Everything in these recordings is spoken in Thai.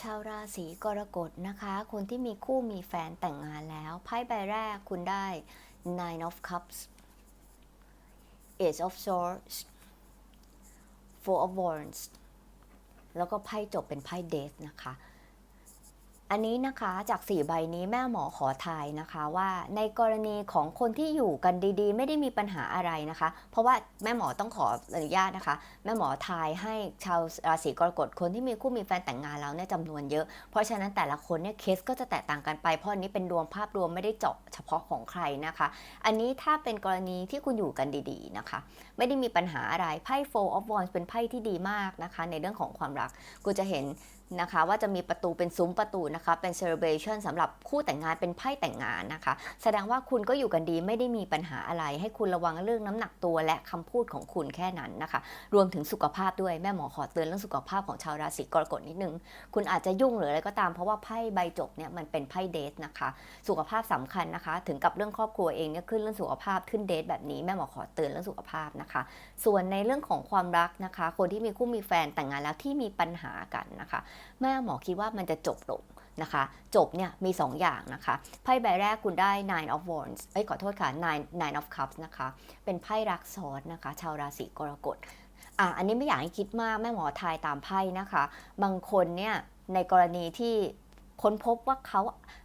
ชาวราศีกรกฎนะคะ คนที่มีคู่มีแฟนแต่งงานแล้วไพ่ใบแรกคุณได้ Nine of Cups Ace of Swords Four of Wands แล้วก็ไพ่จบเป็นไพ่เดทนะคะ อันนี้นะคะจากสี่ใบนี้แม่หมอขอทายนะคะว่าในกรณีของคนที่อยู่กันดีๆ ไม่ได้มีปัญหาอะไรนะคะ เพราะว่าแม่หมอต้องขออนุญาตนะคะ แม่หมอทายให้ชาวราศีกรกฎคนที่มีคู่มีแฟนแต่งงานแล้วเนี่ยจำนวนเยอะ เพราะฉะนั้นแต่ละคนเนี่ยเคสก็จะแตกต่างกันไปเพราะอันนี้เป็นดวงภาพรวมไม่ได้เจาะเฉพาะของใครนะคะ อันนี้ถ้าเป็นกรณีที่คุณอยู่กันดีๆนะคะ ไม่ได้มีปัญหาอะไรไพ่ Four of Wands เป็นไพ่ที่ดีมากนะคะ ในเรื่องของความรักกูจะเห็นนะคะ ว่าจะมีประตูเป็นซุ้มประตูนะคะเป็น celebration สำหรับคู่แต่งงานเป็นไพ่แต่งงานนะคะ แสดงว่าคุณก็อยู่กันดีไม่ได้มีปัญหาอะไร ให้คุณระวังเรื่องน้ำหนักตัวและคำพูดของคุณแค่นั้นนะคะ รวมถึงสุขภาพด้วยแม่หมอขอเตือนเรื่องสุขภาพของชาวราศีกรกฎนิดนึง คุณอาจจะยุ่งหรืออะไรก็ตามเพราะว่าไพ่ใบจบเนี่ยมันเป็นไพ่เดทนะคะ สุขภาพสำคัญนะคะ ถึงกับเรื่องครอบครัวเองเนี่ยขึ้นเรื่องสุขภาพขึ้นเดทแบบนี้แม่หมอขอเตือนเรื่องสุขภาพนะคะ ส่วนในเรื่องของความรักนะคะ คนที่มีคู่มีแฟนแต่งงานแล้วที่มีปัญหากันนะคะ แม่หมอคิดว่ามันจะจบลง นะคะ จบเนี่ยมี 2 อย่างนะคะ ไพ่ใบแรกคุณได้ nine of wands เอ้ยขอโทษค่ะ nine nine of cups นะคะ เป็นไพ่รักซ้อนนะคะ ชาวราศีกรกฎอะอันนี้ไม่อยากให้คิดมากแม่หมอทายตามไพ่นะคะ บางคนเนี่ยในกรณีที่ค้นพบว่าเขา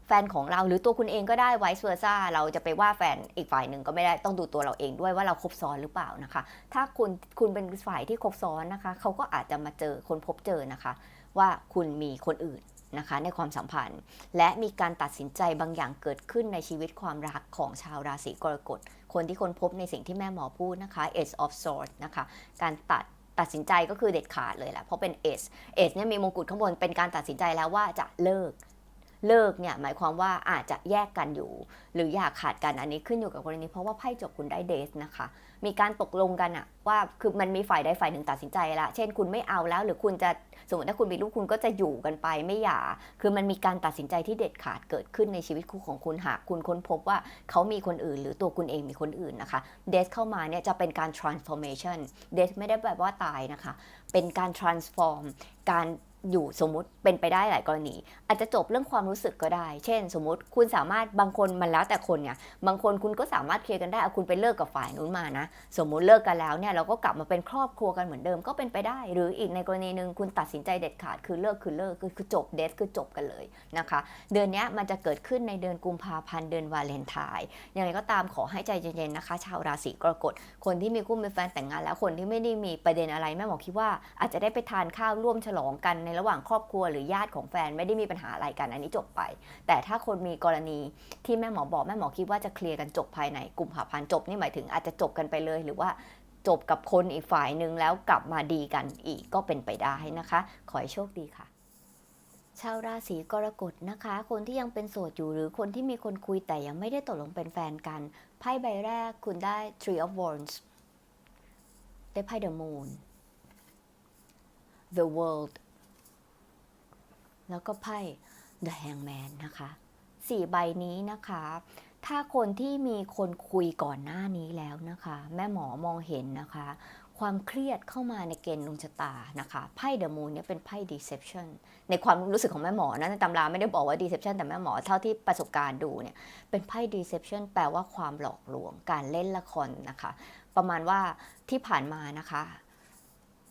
แฟนของเราหรือตัวคุณเองก็ได้ไวส์เวอร์ซ่าเราจะไปว่าแฟนอีกฝ่ายหนึ่งก็ไม่ได้ต้องดูตัวเราเองด้วยว่าเราคบซ้อนหรือเปล่านะคะ ถ้าคุณคุณเป็นฝ่ายที่คบซ้อนนะคะ เขาก็อาจจะมาเจอคนพบเจอนะคะ ว่าคุณมีคนอื่น นะคะในความสัมพันธ์ และมีการตัดสินใจบางอย่างเกิดขึ้นในชีวิตความรักของชาวราศีกรกฎ คนที่ค้นพบในสิ่งที่แม่หมอพูดนะคะ Ace of Swords นะคะการตัดตัดสินใจก็คือเด็ดขาดเลยแหละเพราะเป็น Ace Ace เนี่ยมีมงกุฎข้างบนเป็นการตัดสินใจแล้วว่าจะเลิก เลิกเนี่ยหมายความว่าอาจจะแยกกันอยู่ หรืออยากขาดกันอันนี้ขึ้นอยู่กับกรณีเพราะว่าไพ่จบคุณได้เดทนะคะ มีการตกลงกันอะว่าคือมันมีฝ่ายใดฝ่ายหนึ่งตัดสินใจละเช่นคุณไม่เอาแล้ว หรือคุณจะสมมติถ้าคุณมีลูกคุณก็จะอยู่กันไปไม่หย่าคือมันมีการตัดสินใจที่เด็ดขาดเกิดขึ้นในชีวิตคู่ของคุณหากคุณค้นพบว่าเขามีคนอื่น หรือตัวคุณเองมีคนอื่นนะคะเดทเข้ามาเนี่ยจะเป็นการ transformation เดทไม่ได้แบบว่าตายนะคะ เป็นการ transform การ อยู่สมมุติเป็นไปได้หลายกรณี อาจจะจบเรื่องความรู้สึกก็ได้ เช่น สมมติคุณสามารถบางคนมันแล้วแต่คนเนี่ยบางคนคุณก็สามารถเคลียร์กันได้เอาคุณไปเลิกกับฝ่ายนู้นมานะ สมมุติเลิกกันแล้วเนี่ยเราก็กลับมาเป็นครอบครัวกันเหมือนเดิมก็เป็นไปได้ หรืออีกในกรณีหนึ่งคุณตัดสินใจเด็ดขาดคือเลิกคือเลิกคือคือจบเดทคือจบกันเลยนะคะ เดือนนี้มันจะเกิดขึ้นในเดือนกุมภาพันธ์เดือนวาเลนไทน์ยังไงก็ตามขอให้ใจเย็นๆนะคะ ชาวราศีกรกฎคนที่มีคู่มีแฟนแต่งงานแล้วคนที่ไม่ได้มีประเด็นอะไรแม่หมอคิดว่าอาจจะได้ไปทานข้าวร่วมฉลองกันในระหว่างครอบครัวหรือญาติของแฟนไม่ได้มีปัญหาอะไรกันอันนี้จบไป แต่ถ้าคนมีกรณีที่แม่หมอบอกแม่หมอคิดว่าจะเคลียร์กันจบภายในกลุ่มภาพันจบนี่หมายถึงอาจจะจบกันไปเลย หรือว่าจบกับคนอีกฝ่ายหนึ่งแล้วกลับมาดีกันอีกก็เป็นไปได้นะคะ ขอให้โชคดีค่ะชาวราศีกรกฎนะคะ คนที่ยังเป็นโสดอยู่หรือคนที่มีคนคุยแต่ยังไม่ได้ตกลงเป็นแฟนกัน ไพ่ใบแรกคุณได้ Three of Wands ได้ไพ่ The Moon The World แล้วก็ไพ่ The Hangman นะคะสี่ใบนี้นะคะ ถ้าคนที่มีคนคุยก่อนหน้านี้แล้วนะคะ แม่หมอมองเห็นนะคะ ความเครียดเข้ามาในเกณฑ์ดวงชะตานะคะ ไพ่เดอะมูนเนี่ยเป็นไพ่ deception ในความรู้สึกของแม่หมอนะในตำราไม่ได้บอกว่า deception แต่แม่หมอเท่าที่ประสบการณ์ดูเนี่ย เป็นไพ่ deception แปลว่าความหลอกลวง การเล่นละครนะคะ ประมาณว่าที่ผ่านมานะคะ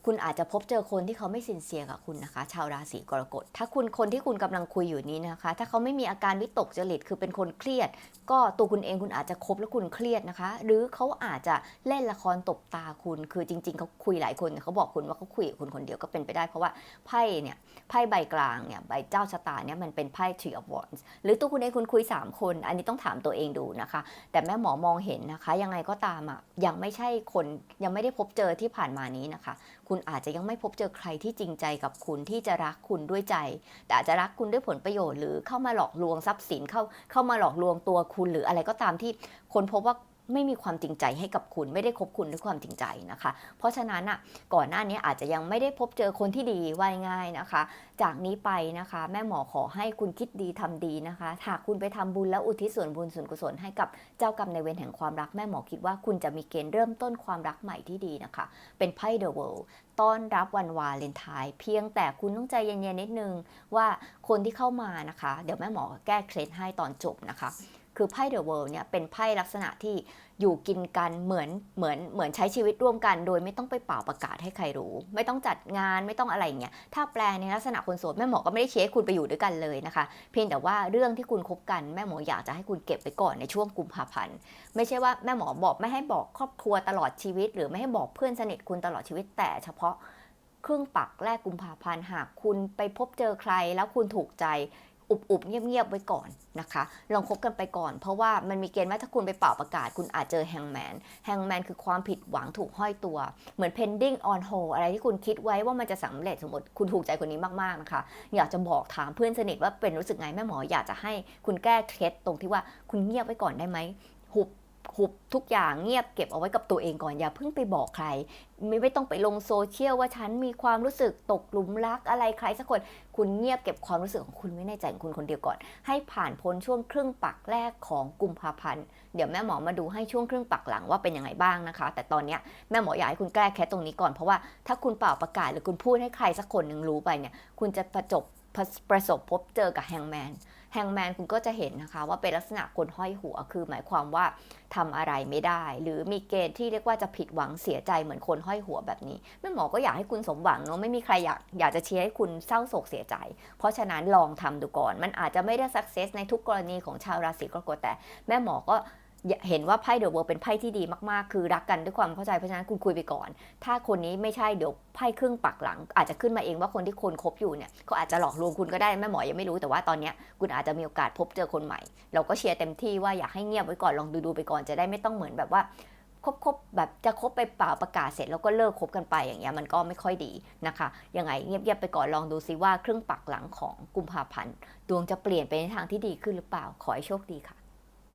คุณอาจจะพบเจอคนที่เขาไม่สินเสียกับคุณนะคะ ชาวราศีกรกฎ ถ้าคุณคนที่คุณกำลังคุยอยู่นี้นะคะ ถ้าเขาไม่มีอาการวิตกจริตคือเป็นคนเครียด ก็ตัวคุณเองคุณอาจจะคบแล้วคุณเครียดนะคะ หรือเขาอาจจะเล่นละครตบตาคุณ คือจริง ๆเขาคุยหลายคนเขาบอกคุณว่าเขาคุยกับคุณคนเดียวก็เป็นไปได้เพราะว่าไพ่เนี่ยไพ่ใบกลางเนี่ยใบเจ้าชะตาเนี่ยมันเป็นไพ่ Three of Wands หรือตัวคุณเองคุณคุย 3 คน อันนี้ต้องถามตัวเองดูนะคะ แต่แม่หมอมองเห็นนะคะ ยังไงก็ตามอะยังไม่ใช่คนยังไม่ได้พบเจอที่ผ่านมานี้นะคะคุณอาจจะยังไม่พบเจอใครที่จริงใจกับคุณที่จะรักคุณด้วยใจ แต่อาจจะรักคุณด้วยผลประโยชน์หรือเข้ามาหลอกลวงทรัพย์สินเข้าเข้ามาหลอกลวงตัวคุณหรืออะไรก็ตามที่คนพบว่า ไม่มีความจริงใจให้กับคุณไม่ได้คบคุณด้วยความจริงใจนะคะ เพราะฉะนั้นอะก่อนหน้านี้อาจจะยังไม่ได้พบเจอคนที่ดีว่าง่ายนะคะ จากนี้ไปนะคะ แม่หมอขอให้คุณคิดดีทำดีนะคะหากคุณไปทำบุญแล้วอุทิศส่วนบุญส่วนกุศลให้กับเจ้ากรรมในเวรแห่งความรักแม่หมอคิดว่าคุณจะมีเกณฑ์เริ่มต้นความรักใหม่ที่ดีนะคะ เป็นไพ่ The World ต้อนรับวันวาเลนไทน์เพียงแต่คุณต้องใจเย็นๆนิดนึงว่าคนที่เข้ามานะคะ เดี๋ยวแม่หมอแก้เคล็ดให้ตอนจบนะคะ คือไพ่ The World เนี่ยเป็นไพ่ลักษณะที่อยู่กินกันเหมือนเหมือนเหมือนใช้ชีวิตร่วมกัน โดยไม่ต้องไปเป่าประกาศให้ใครรู้ ไม่ต้องจัดงานไม่ต้องอะไรอย่างเงี้ยถ้าแปลในลักษณะคนโสดแม่หมอก็ไม่ได้เชียร์ให้คุณไปอยู่ด้วยกันเลยนะคะ เพียงแต่ว่าเรื่องที่คุณคบกันแม่หมออยากจะให้คุณเก็บไว้ก่อนในช่วงกุมภาพันธ์ไม่ใช่ว่าแม่หมอบอกไม่ให้บอกครอบครัวตลอดชีวิต หรือไม่ให้บอกเพื่อนสนิทคุณตลอดชีวิตแต่เฉพาะครึ่งปักแรกกุมภาพันธ์หากคุณไปพบเจอใครแล้วคุณถูกใจ อุบๆเงียบๆไว้ก่อนนะคะ ลองคบกันไปก่อน เพราะว่ามันมีเกณฑ์ว่าถ้าคุณไปเป่าประกาศ คุณอาจเจอแฮงแมนแฮงแมนคือความผิดหวังถูกห้อยตัว เหมือน pending on hold อะไรที่คุณคิดไว้ว่ามันจะสำเร็จสมมติคุณถูกใจคนนี้มากๆนะคะ อยากจะบอกถามเพื่อนสนิทว่าเป็นรู้สึกไงแม่หมออยากจะให้คุณแก้เคล็ดตรงที่ว่าคุณเงียบไว้ก่อนได้ไหมหุบ หุบทุกอย่างเงียบเก็บเอาไว้กับตัวเองก่อนอย่าเพิ่งไปบอกใคร ไม่ไม่ต้องไปลงโซเชียลว่าฉันมีความรู้สึกตกหลุมรักอะไรใครสักคน คุณเงียบเก็บความรู้สึกของคุณไว้ในใจของคุณคนเดียวก่อน ให้ผ่านพ้นช่วงครึ่งปักแรกของกุมภาพันธ์เดี๋ยวแม่หมอมาดูให้ช่วงครึ่งปักหลังว่าเป็นยังไงบ้างนะคะ แต่ตอนนี้แม่หมออยากให้คุณแก้แค่ตรงนี้ก่อนเพราะว่าถ้าคุณเป่าประกาศหรือคุณพูดให้ใครสักคนหนึ่งรู้ไปเนี่ยคุณจะประจบประประสบพบเจอกับแฮงแมน แฮงแมนคุณก็จะเห็นนะคะว่าเป็นลักษณะคนห้อยหัว คือหมายความว่าทำอะไรไม่ได้ หรือมีเกณฑ์ที่เรียกว่าจะผิดหวังเสียใจเหมือนคนห้อยหัวแบบนี้แม่หมอก็อยากให้คุณสมหวังเนาะไม่มีใครอยากอยากจะเชียร์ให้คุณเศร้าโศกเสียใจ เพราะฉะนั้นลองทำดูก่อน มันอาจจะไม่ได้สักเซสในทุกกรณีของชาวราศีกรกฎแต่แม่หมอก็ เห็นว่าไพ่เดอะเวิร์เป็นไพ่ที่ดีมากๆ คือรักกันด้วยความเข้าใจเพราะฉะนั้นคุณคุยไปก่อน ถ้าคนนี้ไม่ใช่เดี๋ยวไพ่ครึ่งปักหลัง อาจจะขึ้นมาเองว่าคนที่คนคบอยู่เนี่ยเขาอาจจะหลอกลวงคุณก็ได้แม่หมอยังไม่รู้แต่ว่าตอนนี้คุณอาจจะมีโอกาสพบเจอคนใหม่ เราก็เชียร์เต็มที่ว่าอยากให้เงียบไว้ก่อนลองดูดูๆไปก่อนจะได้ไม่ต้องเหมือนแบบว่าคบคบแบบจะคบไปเปล่าประกาศเสร็จแล้วก็เลิกคบกันไปอย่างเงี้ยมันก็ไม่ค่อยดีนะคะยังไงเงียบๆไปก่อนลองดูซิว่าเครึ่องปักหลังของกุมภาพันธ์ดวงจะเปลี่ยนไปในทางที่ดีขึ้นหรือเปล่าขอให้โชคดีค่ะ